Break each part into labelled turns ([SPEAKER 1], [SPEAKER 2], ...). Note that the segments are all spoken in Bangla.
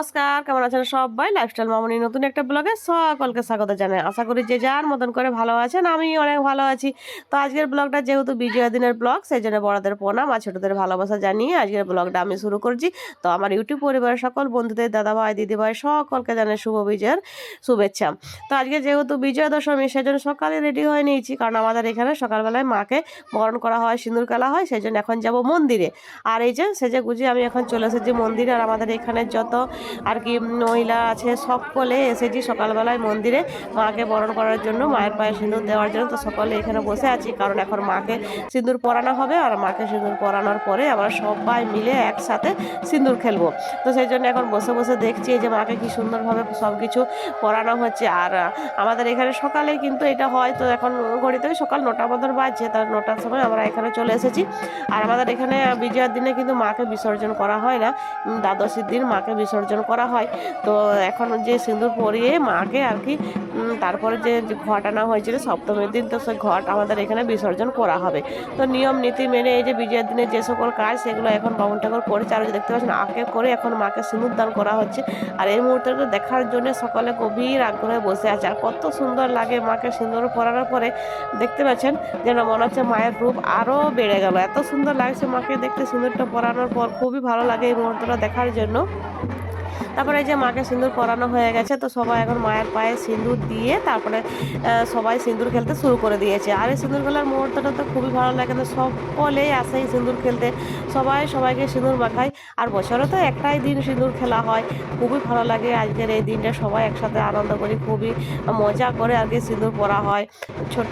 [SPEAKER 1] নমস্কার, কেমন আছেন সবাই? লাইফস্টাইল মামনি নতুন একটা ব্লগে সকলকে স্বাগত জানাই। আশা করি যে যার মতন করে ভালো আছেন আমি অনেক ভালো আছি। তো আজকের ব্লগটা যেহেতু বিজয়া দিনের ব্লগ, সেই জন্য বড়দের প্রণাম আর ছোটদের ভালোবাসা জানিয়ে আজকের ব্লগটা আমি শুরু করছি। তো আমার ইউটিউব পরিবারের সকল বন্ধুদের দাদা ভাই দিদি ভাই সকলকে জানাই শুভ বিজয়ের শুভেচ্ছা। তো আজকে যেহেতু বিজয়া দশমী সেজন্য সকালে রেডি হয়ে নিয়েছি, কারণ আমাদের এখানে সকালবেলায় মাকে বরণ করা হয়, সিঁদুর খেলা হয়, সেই জন্য এখন যাব মন্দিরে। আর এই যে সেজে গুজে আমি এখন চলে এসেছি মন্দিরে, আর আমাদের এখানে যত আর কি মহিলা আছে সকলে এসেছি সকালবেলায় মন্দিরে। মাকে বরণ করার জন্য, মায়ের পায়ে সিঁদুর দেওয়ার জন্য তো সকলে এখানে বসে আছি, কারণ এখন মাকে সিঁদুর পরানো হবে আর মাকে সিঁদুর পরানোর পরে আমরা সবাই মিলে একসাথে সিঁদুর খেলব। তো সেই জন্য এখন বসে বসে দেখছি যে মাকে কি সুন্দরভাবে সব কিছু পরানো হচ্ছে। আর আমাদের এখানে সকালে কিন্তু এটা হয়, তো এখন ঘড়িতে সকাল নটা মতন বাজছে তার নটার সময় আমরা এখানে চলে এসেছি। আর আমাদের এখানে বিজয়ার দিনে কিন্তু মাকে বিসর্জন করা হয় না। দ্বাদশীর দিন মাকে বিসর্জন করা হয়। তো এখন যে সিঁদুর পরিয়ে মাকে আর কি তারপরে যে ঘট আনা হয়েছিল সপ্তমীর দিন, তো সেই ঘট আমাদের এখানে বিসর্জন করা হবে। তো নিয়ম, নীতি মেনে এই যে বিজয়ের দিনে যে সকল কাজ, সেগুলো এখন বামুন ঠাকুর করেছে। আর দেখতে পাচ্ছেন আগে করে এখন মাকে সিঁদুর দান করা হচ্ছে। আর এই মুহূর্তটা দেখার জন্য সকলে গভীর আগ্রহে বসে আছে। আর কত সুন্দর লাগে মাকে সিঁদুর পরানোর পরে দেখতে পাচ্ছেন, যেন মনে হচ্ছে মায়ের রূপ আরও বেড়ে গেল। এত সুন্দর লাগছে মাকে দেখতে সিঁদুরটা পরানোর পর। খুবই ভালো লাগে এই মুহূর্তটা দেখার জন্য। তারপরে এই যে মাকে সিঁদুর পরানো হয়ে গেছে, তো সবাই এখন মায়ের পায়ে সিঁদুর দিয়ে তারপরে সবাই সিঁদুর খেলতে শুরু করে দিয়েছে। আর এই সিঁদুর খেলার মুহূর্তটা তো খুবই ভালো লাগে তো সকলেই আসে এই সিঁদুর খেলতে, সবাই সবাইকে সিঁদুর মাখায়। আর বছরে তো একটাই দিন সিঁদুর খেলা হয়, খুবই ভালো লাগে আজকের এই দিনটা, সবাই একসাথে আনন্দ করি, খুবই মজা করে আর কি সিঁদুর পরা হয়। ছোট,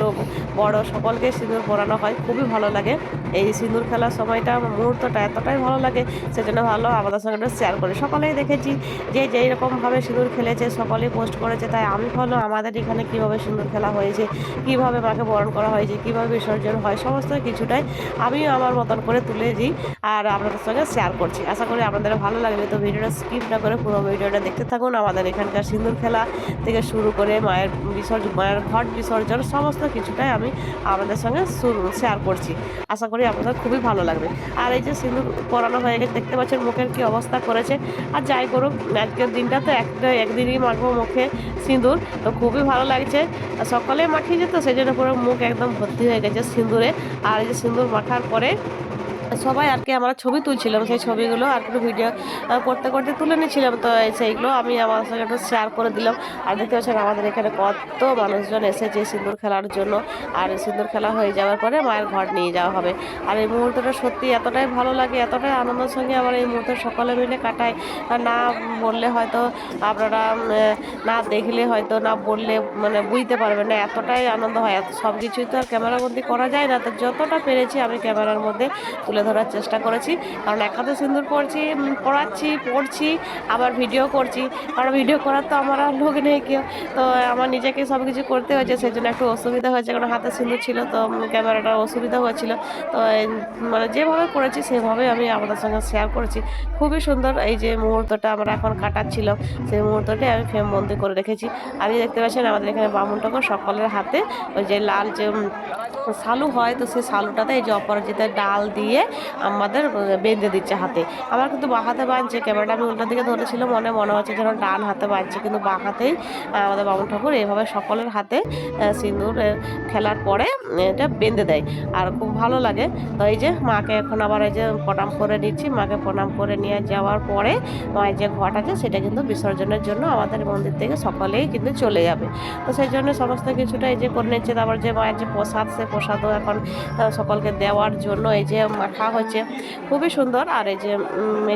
[SPEAKER 1] বড় সকলকে সিঁদুর পরানো হয়, খুবই ভালো লাগে। এই সিঁদুর খেলার সময়টা, মুহূর্তটা এতটাই ভালো লাগে, সেজন্য ভালো, আমাদের সঙ্গে শেয়ার করি। সকলেই দেখেছি যে যেই রকমভাবে সিঁদুর খেলেছে, সকলেই পোস্ট করেছে, তাই আমি ভালো আমাদের এখানে কীভাবে সিঁদুর খেলা হয়েছে, কীভাবে মাকে বরণ করা হয়েছে, কীভাবে বিসর্জন হয়, সমস্ত কিছুটাই আমিও আমার মতন করে তুলে দিই আর আপনাদের সঙ্গে শেয়ার করছি। আশা করি আপনাদের ভালো লাগবে। তো ভিডিওটা স্কিপ না করে পুরো ভিডিওটা দেখতে থাকুন। আমাদের এখানকার সিঁদুর খেলা থেকে শুরু করে মায়ের বিসর্জন মায়ের ঘট বিসর্জন, সমস্ত কিছুটাই আমি আপনাদের সঙ্গে শুরু শেয়ার করছি। আশা করি আপনাদের খুবই ভালো লাগবে। আর এই যে সিঁদুর পরানো হয়ে গেছে, দেখতে পাচ্ছেন মুখের কি অবস্থা করেছে। আর যাই করুক আজকের দিনটা তো একটা একদিনই মাখবো মুখে সিঁদুর, তো খুবই ভালো লাগছে। সকালে মাখিয়ে যেত সেই জন্য পুরো মুখ একদম ভর্তি হয়ে গেছে সিঁদুরে। আর এই যে সিঁদুর মাখার পরে সবাই আর কি আমরা ছবি তুলছিলাম, সেই ছবিগুলো আর একটু ভিডিও করতে করতে তুলে নিয়েছিলাম। তো সেইগুলো আমি আমার সঙ্গে একটু শেয়ার করে দিলাম। আর দেখতে পাচ্ছেন আমাদের এখানে কত মানুষজন এসেছে সিঁদুর খেলার জন্য। আর সিঁদুর খেলা হয়ে যাওয়ার পরে মায়ের ঘর নিয়ে যাওয়া হবে। আর এই মুহূর্তটা সত্যি এতটাই ভালো লাগে, এতটাই আনন্দের সঙ্গে আমার এই মুহূর্তে সকলে মিলে কাটাই। না বললে হয়তো আপনারা না দেখলে হয়তো, না বললে মানে বুঝতে পারবেন না, এতটাই আনন্দ হয়। সব কিছুই তো আর ক্যামেরাবন্দি করা যায় না। তো যতটা পেরেছি আমি ক্যামেরার মধ্যে তুলে ধরার চেষ্টা করেছি। কারণ এক হাতে সিঁদুর পড়ছি পড়াচ্ছি পড়ছি আবার ভিডিও করছি। কারণ ভিডিও করার তো আমার আর লোক নেই কেউ। তো আমার নিজেকে সব কিছু করতে হয়েছে সেই জন্য একটু অসুবিধা হয়েছে। কারণ হাতে সিঁদুর ছিল তো উম, ক্যামেরাটার অসুবিধা হয়েছিল। তো মানে যেভাবে করেছি সেভাবে আমি আপনাদের সঙ্গে শেয়ার করেছি। খুবই সুন্দর এই যে মুহূর্তটা আমরা এখন কাটাচ্ছিলাম সেই মুহূর্তটাই আমি ফ্রেম বন্দি করে রেখেছি। এই দেখতে পাচ্ছেন আমাদের এখানে বামুন সকলের হাতে ওই যে লাল যে শালু হয় তো সেই শালুটাতে এই যে অপরাজিতা ডাল দিয়ে আমাদের বেঁধে দিচ্ছে হাতে। আমার কিন্তু বাঁ হাতে বাঁধছে, ক্যামেরাটা আমি উল্টো দিকে ধরেছিল মনে মনে হচ্ছে যেন ডান হাতে বাঁধছে, কিন্তু বাঁ হাতেই আমাদের বামুন ঠাকুর এইভাবে সকলের হাতে সিঁদুর খেলার পরে এটা বেঁধে দেয়। আর খুব ভালো লাগে। তো এই যে মাকে এখন আবার এই যে প্রণাম করে নিচ্ছি। মাকে প্রণাম করে নিয়ে যাওয়ার পরে, মায়ের যে ঘট আছে, সেটা কিন্তু বিসর্জনের জন্য আমাদের মন্দির থেকে সকলেই কিন্তু চলে যাবে। তো সেই জন্য সমস্ত কিছুটা এই যে করে নিচ্ছে। তারপর যে মায়ের যে প্রসাদ, সে প্রসাদও এখন সকলকে দেওয়ার জন্য এই যে মাখা হচ্ছে খুবই সুন্দর। আর এই যে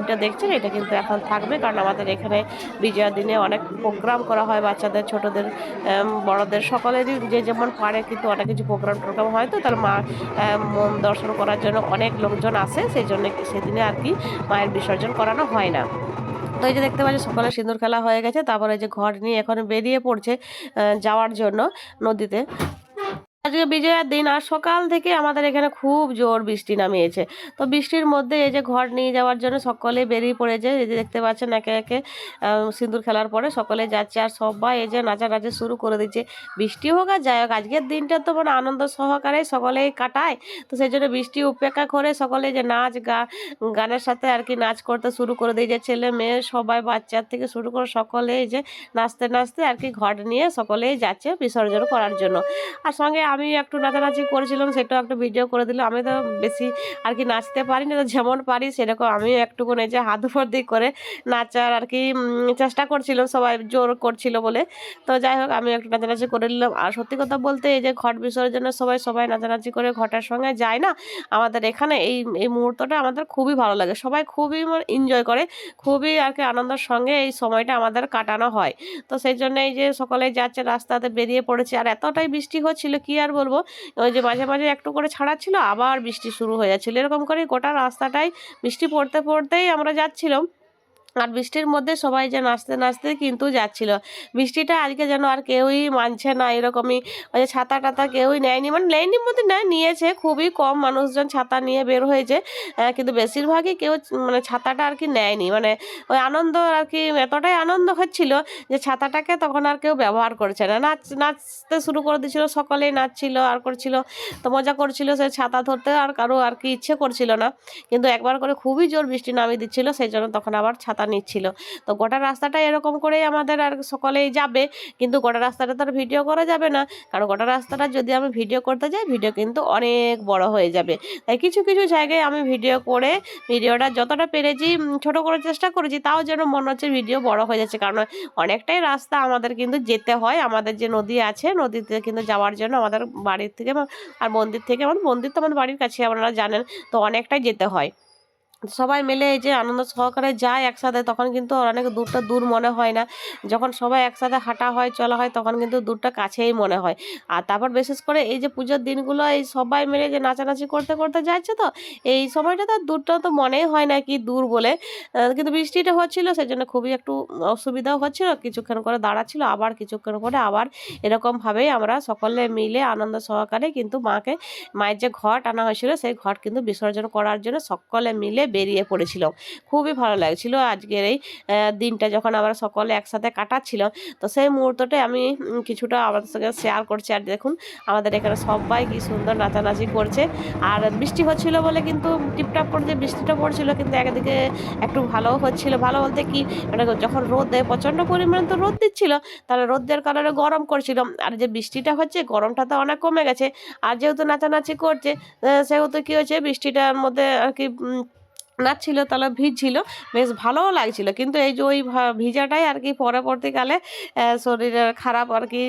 [SPEAKER 1] এটা দেখছেন, এটা কিন্তু এখন থাকবে। কারণ আমাদের এখানে বিজয়ার দিনে অনেক প্রোগ্রাম করা হয় বাচ্চাদের, ছোটদের বড়দের। সকলেরই যে যেমন পারে কিন্তু অনেক কিছু প্রোগ্রাম টোগ্রাম হয় তো। তার মা মন দর্শন করার জন্য অনেক লোকজন আসে। সেই জন্য সেদিনে আর কি মায়ের বিসর্জন করানো হয় না। তো এই যে দেখতে পাচ্ছি সকালে সিঁদুর খেলা হয়ে গেছে। তারপরে যে ঘর নিয়ে এখন বেরিয়ে পড়ছে যাওয়ার জন্য নদীতে। আজকে বিজয়ার দিন আর সকাল থেকে আমাদের এখানে খুব জোর বৃষ্টি নামিয়েছে। তো বৃষ্টির মধ্যে এই যে ঘর নিয়ে যাওয়ার জন্য সকলে বেরিয়ে পড়েছে। এই যে দেখতে পাচ্ছেন একে একে সিঁদুর খেলার পরে সকলে যাচ্ছে আর সবাই এই যে নাচানাচি শুরু করে দিচ্ছে। বৃষ্টি হোক আর যাই হোক, আজকের দিনটা তো মানে আনন্দ সহকারে সকলেই কাটায়। তো সেই জন্য বৃষ্টি উপেক্ষা করে সকলে যে নাচ গা, গানের সাথে আর কি নাচ করতে শুরু করে দিয়েছে ছেলে মেয়ে সবাই বাচ্চার থেকে শুরু করে সকলে যে নাচতে নাচতে আর কি ঘর নিয়ে সকলেই যাচ্ছে বিসর্জন করার জন্য। আর সঙ্গে আমি একটু নাচানাচি করেছিলাম, সেটাও একটু ভিডিও করে দিলাম। আমি তো বেশি আর কি নাচতে পারি না, তো যেমন পারি সেরকম আমিও একটুকু যে হাত উপর দিক করে নাচার আর কি চেষ্টা করছিলাম, সবাই জোর করছিল বলে। তো যাই হোক, আমি একটু নাচানাচি করে নিলাম। আর সত্যি কথা বলতে এই যে ঘট বিসর্জনের সবাই সবাই নাচানাচি করে ঘটার সঙ্গে যায় না, আমাদের এখানে এই এই মুহূর্তটা আমাদের খুবই ভালো লাগে। সবাই খুবই এনজয় করে, খুবই আর কি আনন্দের সঙ্গে এই সময়টা আমাদের কাটানো হয়। তো সেই জন্য এই যে সকলে যাচ্ছে, রাস্তাতে বেরিয়ে পড়েছে। আর এতটাই বৃষ্টি হচ্ছিল কি আর বলব? ওই যে মাঝে মাঝে একটু করে ছাড়াচ্ছিল, আবার বৃষ্টি শুরু হয়ে যাচ্ছিল। এরকম করে গোটা রাস্তাটাই বৃষ্টি পড়তে পড়তেই আমরা যাচ্ছিলাম। আর বৃষ্টির মধ্যে সবাই যে নাচতে নাচতে কিন্তু যাচ্ছিল। বৃষ্টিটা আজকে যেন আর কেউই মানছে না এরকমই। ওই যে ছাতা টাতা কেউই নেয়নি মানে নেয়নি মধ্যে নেয় নিয়েছে। খুবই কম মানুষজন ছাতা নিয়ে বের হয়েছে। কিন্তু বেশিরভাগই কেউ মানে ছাতাটা আর কি নেয়নি। মানে ওই আনন্দ আর কি এতটাই আনন্দ হচ্ছিল যে ছাতাটাকে তখন আর কেউ ব্যবহার করছে না। নাচ, নাচতে শুরু করে দিয়েছিল, সকলেই নাচছিল, আর করছিল, তো মজা করছিল সে ছাতা ধরতে, আর কারও আর কি ইচ্ছে করছিল না। কিন্তু একবার করে খুবই জোর বৃষ্টি নামিয়ে দিচ্ছিল, সেই জন্য তখন আবার ছাতা নিচ্ছিল। তো গোটা রাস্তাটা এরকম করেই আমাদের আর সকলেই যাবে, কিন্তু গোটা রাস্তাটা তো আর ভিডিও করা যাবে না। কারণ গোটা রাস্তাটা যদি আমি ভিডিও করতে যাই ভিডিও কিন্তু অনেক বড় হয়ে যাবে। তাই কিছু কিছু জায়গায় আমি ভিডিও করে ভিডিওটা যতটা পেরেছি ছোট করার চেষ্টা করেছি, তাও যেন মনে হচ্ছে ভিডিও বড় হয়ে যাচ্ছে। কারণ অনেকটাই রাস্তা আমাদের কিন্তু যেতে হয়। আমাদের যে নদী আছে, নদীতে কিন্তু যাওয়ার জন্য আমাদের বাড়ির থেকে আর মন্দির থেকে, আমাদের মন্দির তো আমাদের বাড়ির কাছে আপনারা জানেন, তো অনেকটাই যেতে হয়। সবাই মিলে এই যে আনন্দ সহকারে যায় একসাথে, তখন কিন্তু অনেক দূরটা দূর মনে হয় না। যখন সবাই একসাথে হাঁটা হয়, চলা হয়, তখন কিন্তু দূরটা কাছেই মনে হয়। আর তারপর বিশেষ করে এই যে পুজোর দিনগুলো, এই সবাই মিলে যে নাচানাচি করতে করতে যাচ্ছে তো, এই সময়টা তো দূরটা তো মনেই হয় না কি দূর বলে। কিন্তু বৃষ্টিটা হচ্ছিল সেই জন্য খুবই একটু অসুবিধাও হচ্ছিল, কিছুক্ষণ করে দাঁড়াচ্ছিল, আবার কিছুক্ষণ করে আবার এরকমভাবেই আমরা সকলে মিলে আনন্দ সহকারে কিন্তু মাকে, মায়ের যে ঘট আনা হয়েছিল, সেই ঘট কিন্তু বিসর্জন করার জন্য সকলে মিলে বেরিয়ে পড়েছিল খুবই ভালো লাগছিল আজকের এই দিনটা যখন আমরা সকলে একসাথে কাটাচ্ছিলাম। তো সেই মুহূর্তটাই আমি কিছুটা আমাদের সঙ্গে শেয়ার করছি। আর দেখুন, আমাদের এখানে সবাই কি সুন্দর নাচানাচি করছে। আর বৃষ্টি হচ্ছিল বলে কিন্তু টিপটাপ করে যে বৃষ্টিটা পড়ছিল কিন্তু একদিকে একটু ভালোও হচ্ছিল। ভালো বলতে কি মানে যখন রোদ দেয় প্রচণ্ড পরিমাণে তো রোদ দিচ্ছিল, তাহলে রোদের কারণে গরম করছিল আর যে বৃষ্টিটা হচ্ছে, গরমটা তো অনেক কমে গেছে। আর যেহেতু নাচানাচি করছে সেহেতু কী হয়েছে, বৃষ্টিটার মধ্যে আর কি নাচছিল তাহলে ভিজছিল, বেশ ভালোও লাগছিল। কিন্তু এই যে ওই ভিজাটাই আর কি পরবর্তীকালে শরীরের খারাপ আর কি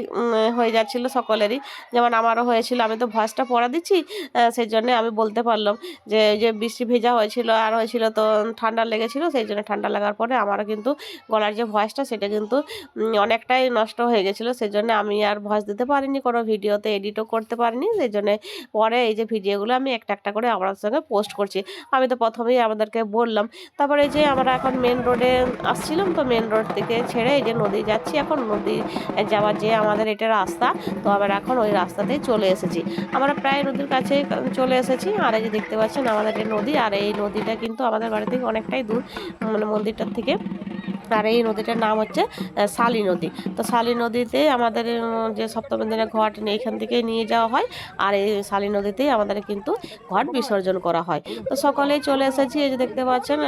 [SPEAKER 1] হয়ে যাচ্ছিল সকলেরই। যেমন আমারও হয়েছিল, আমি তো ভয়েসটা পড়া দিচ্ছি সেই জন্য আমি বলতে পারলাম যে যে বৃষ্টি ভেজা হয়েছিল, আর হয়েছিল তো ঠান্ডা লেগেছিল সেই জন্য ঠান্ডা লাগার পরে আমারও কিন্তু গলার যে ভয়েসটা, সেটা কিন্তু অনেকটাই নষ্ট হয়ে গেছিল। সেই জন্য আমি আর ভয়েস দিতে পারিনি, কোনো ভিডিওতে এডিটও করতে পারিনি। সেই জন্য পরে এই যে ভিডিওগুলো আমি একটা একটা করে আমার সঙ্গে পোস্ট করছি। আমি তো প্রথমেই আমাদেরকে বললাম। তারপরে যে আমরা এখন মেন রোডে আসছিলাম তো মেন রোড থেকে ছেড়ে এই যে নদী যাচ্ছি। এখন নদী যাওয়ার যে আমাদের এটা রাস্তা, তো আমরা এখন ওই রাস্তাতেই চলে এসেছি। আমরা প্রায় নদীর কাছে চলে এসেছি। আর এই যে দেখতে পাচ্ছেন আমাদের এই নদী, আর এই নদীটা কিন্তু আমাদের বাড়ি থেকে অনেকটাই দূর মানে মন্দিরটার থেকে। আর এই নদীটার নাম হচ্ছে শালি নদী। তো শালি নদীতে আমাদের যে সপ্তমী দিনে ঘট এখান থেকে নিয়ে যাওয়া হয়, আর এই শালি নদীতেই আমাদের কিন্তু ঘট বিসর্জন করা হয়। তো সকালেই চলে এসেছি, এই যে দেখতে পাচ্ছেন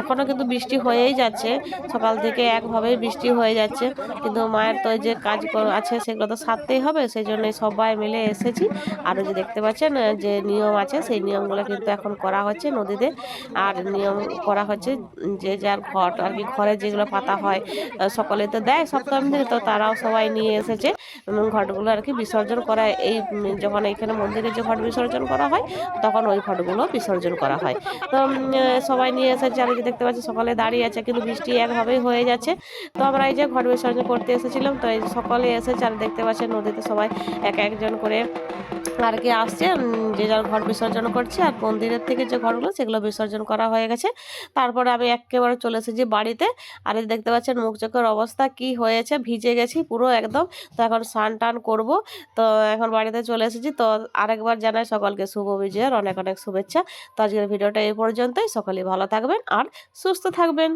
[SPEAKER 1] এখনও কিন্তু বৃষ্টি হয়েই যাচ্ছে। সকাল থেকে একভাবেই বৃষ্টি হয়ে যাচ্ছে। কিন্তু মায়ের তো যে কাজ আছে, সেগুলো তো সারতেই হবে, সেই জন্য সবাই মিলে এসেছি। আর যে দেখতে পাচ্ছেন যে নিয়ম আছে, সেই নিয়মগুলো কিন্তু এখন করা হচ্ছে নদীতে। আর নিয়ম করা হচ্ছে যে যার ঘট আর কি, ঘরে যেগুলো পাতা হয় সকলে তো দেয় সপ্তমী দিনে, তো তারাও সবাই নিয়ে এসেছে। ঘটগুলো আর কি বিসর্জন করা, এই যখন এখানে মন্দিরে যে ঘট বিসর্জন করা হয়, তখন ওই ঘটগুলো বিসর্জন করা হয়। তো সবাই নিয়ে এসেছে এই দেখতে পাচ্ছি সকালে দাঁড়িয়ে আছে, কিন্তু বৃষ্টি একভাবেই হয়ে যাচ্ছে। তো আমরা এই যে ঘট বিসর্জন করতে এসেছিলাম, তো এই সকলে এসেছে আর দেখতে পাচ্ছেন নদীতে সবাই এক একজন করে আর কি আসছে যে যার ঘর বিসর্জন করছে আর মন্দিরের থেকে যে ঘরগুলো, সেগুলো বিসর্জন করা হয়ে গেছে। তারপরে আমি একেবারে চলে এসেছি বাড়িতে। আর দেখতে পাচ্ছেন মুখ চোখের অবস্থা, কি হয়েছে? ভিজে গেছি পুরো একদম। তো এখন স্নান টান করব। তো এখন বাড়িতে চলে এসেছি। তো আরেকবার জানাই সকলকে শুভ বিজয়ের অনেক অনেক শুভেচ্ছা। তো আজকের ভিডিওটা এই পর্যন্তই। সকলেই ভালো থাকবেন আর সুস্থ থাকবেন।